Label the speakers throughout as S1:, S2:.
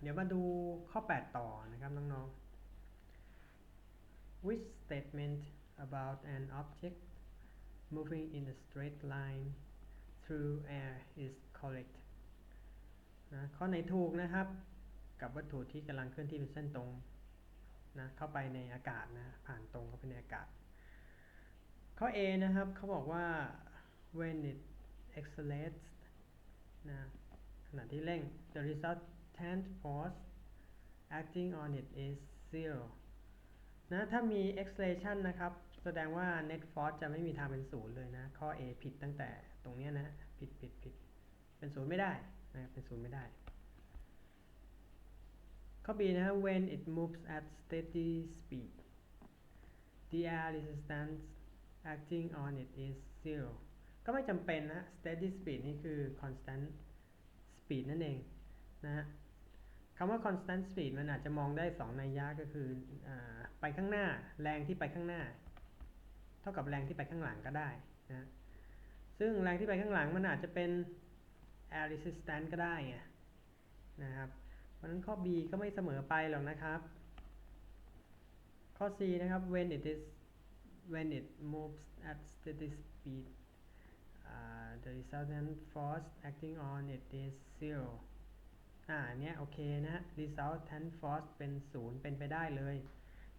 S1: เดี๋ยวมาดูข้อ 8 ต่อนะครับน้องๆ which statement about an object moving in a straight line through air is correct นะข้อไหนถูกนะครับ กับวัตถุที่กำลังเคลื่อนที่เป็นเส้นตรงนะเข้าไปในอากาศนะผ่านตรงเข้าไปในอากาศ ข้อ A นะครับเขาบอกว่า when it accelerates นะขณะที่เร่ง the result resultant force acting on it is zero นะถ้ามี acceleration นะครับ แสดงว่า net force จะไม่มีทางเป็นศูนย์เลยนะ ข้อ A ผิดตั้งแต่ตรงเนี้ยนะ ผิดผิดผิดเป็นศูนย์ไม่ได้นะเป็นศูนย์ไม่ได้ ข้อ B นะครับ when it moves at steady speed the air resistance acting on it is zero ก็ไม่จำเป็นนะ steady speed นี่คือ constant speed นั่นเองนะฮะ คำว่า constant speed มันอาจจะมองได้2นัยยะก็คืออไปข้างหน้า แรงที่ไปข้างหน้า เท่ากับแรงที่ไปข้างหลังก็ได้นะซึ่งแรงที่ไปข้างหลังมันอาจจะเป็น air resistance ก็ได้ไงนะครับเพราะนั้นข้อ B ก็ไม่เสมอไปหรอกนะครับ ข้อ C นะครับ when it is when it moves at steady speed uh, the resultant force acting on it is zero อ่าเนี้ยโอเคนะ resultant force เป็นศูนย์เป็นไปได้เลย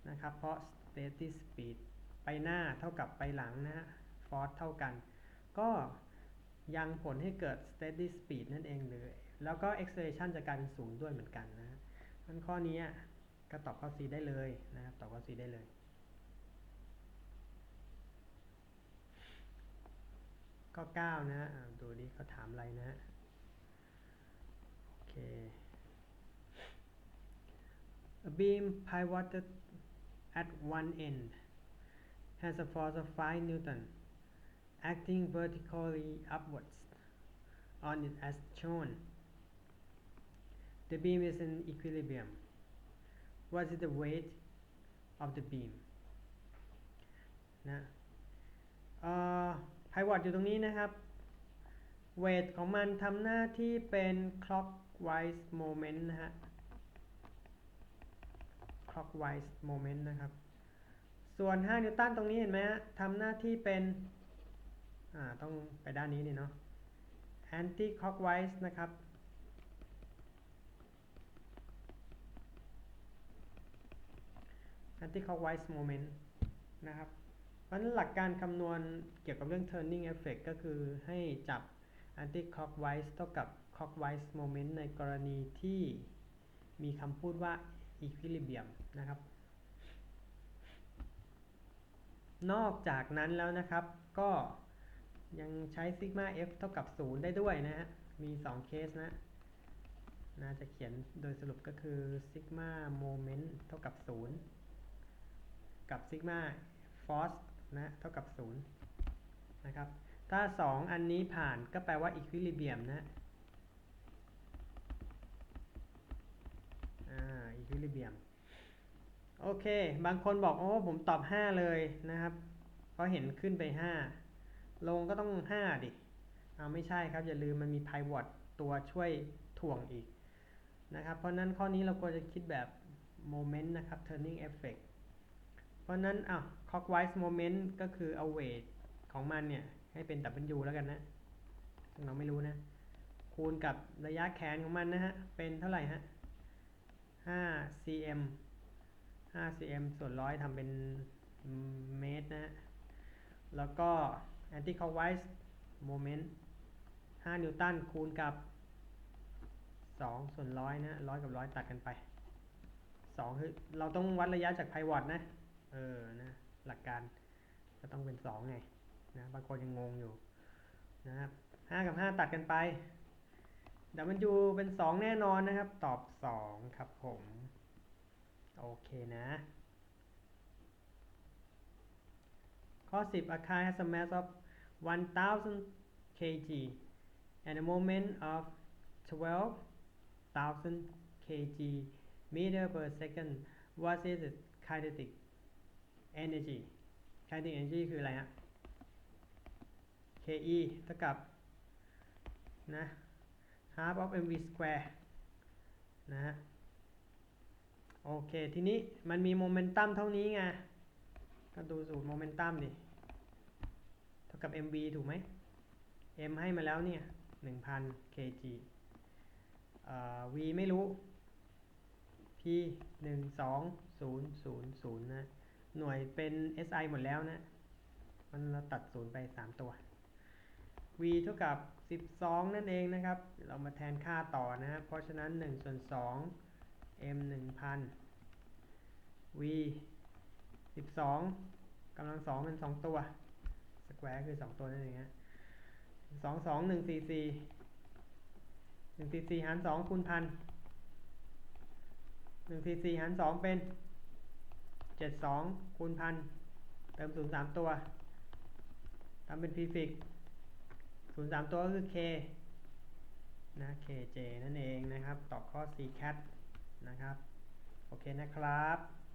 S1: นะครับ เพราะ steady speed ไปหน้าเท่ากับไปหลังนะฮะ force เท่ากัน ก็ยังผลให้เกิด steady speed นั่นเองเลย แล้วก็ acceleration จะกลายเป็นศูนย์ด้วยเหมือนกันนะมันข้อนี้ก็ตอบข้อ C ได้เลยนะครับ ตอบข้อ C ได้เลย ข้อ 9 นะดูดิเขาถามอะไรนะ โอเค A beam pivoted at one end has a force of 5 Newton acting vertically upwards on it as shown. The beam is in equilibrium. What is the weight of the beam? นะเอ่อ pivot อยู่ตรงนี้นะครับ weight ของมันทำหน้าที่เป็น clockwise moment นะฮะ clockwise moment นะครับ ส่วน 5 นิวตันตรงนี้เห็นไหมฮะทำหน้าที่เป็น อ่า ต้องไปด้านนี้นี่เนาะ anti clockwise นะครับ anti clockwise moment นะครับเพราะฉะนั้นหลักการคำนวณเกี่ยวกับเรื่อง turning effect ก็คือให้จับ anti clockwise เท่ากับ clockwise moment ในกรณีที่มีคำพูดว่า equilibrium นะครับ นอกจากนั้นแล้วนะครับ ก็ยังใช้ sigma f เท่ากับ 0 ได้ด้วยนะฮะ มี 2 เคสนะ น่าจะเขียนโดยสรุปก็คือ sigma moment เท่ากับ 0 กับ sigma force นะเท่ากับ 0 นะครับ ถ้า 2 อันนี้ผ่านก็แปลว่า equilibrium นะ อ่า equilibrium โอเค บางคนบอกโอ้ผมตอบ 5 เลยนะครับ เพราะเห็นขึ้นไป 5 ลงก็ต้อง 5 ดิเอาไม่ใช่ครับ อย่าลืมมันมี pivot ตัวช่วยถ่วงอีกนะครับ เพราะนั้นข้อนี้เราควรจะคิดแบบ moment นะครับ turning effect เพราะนั้นอะ clockwise moment ก็คือเอา weight ของมันเนี่ย ให้เป็น W แล้วกันนะเราไม่รู้นะ คูณกับระยะแขนของมันนะฮะ เป็นเท่าไหร่ฮะ 5 cm 5 cm ส่วนร้อยทำเป็นเมตรนะ แล้วก็ anti clockwise moment 5 นิวตันคูณกับ 2 ส่วนร้อยนะร้อยกับร้อยตัดกันไป 2 คือเราต้องวัดระยะจากไพวอตนะ เออ นะ หลักการก็ต้องเป็น 2 ไง นะ บางคนยังงงอยู่นะครับ5กับ 5 ตัดกันไป เดี๋ยวมันจูเป็น 2 แน่นอนนะครับ ตอบ 2 ครับผม โอเคนะ ข้อ 10 a car has a mass of 1000 kg and a moment of 12,000 kg meter per second what is the kinetic energy kinetic energy คืออะไรฮะ ke เท่ากับนะ half of mv square นะฮะโอเค ทีนี้มันมีโมเมนตัมเท่านี้ไง ก็ดูสูตรโมเมนตัมดิ เท่ากับ mv ถูกไหม m ให้มาแล้วเนี่ย 1,000 kg v ไม่รู้ p 1 2 0 0 0นะ หน่วยเป็น SI หมดแล้วนะ มันเราตัดศูนย์ไป 3 ตัว v เท่ากับ 12 นั่นเองนะครับ เรามาแทนค่าต่อนะครับ เพราะฉะนั้น1ส่วน2 m 1000 v 12กำลัง2เป็น 2 ตัว สแควร์คือ 2 ตัวนั่นเองฮะ2 2 1 4 4 1 4 4หาร2คูณพัน1 4 4หาร2เป็น 72คูณพันเติม0 3ตัวทำเป็น prefix ศูนย์สามตัวก็คือ k นะ kj นั่นเองนะครับ ตอบข้อ c cat นะครับ โอเคนะครับ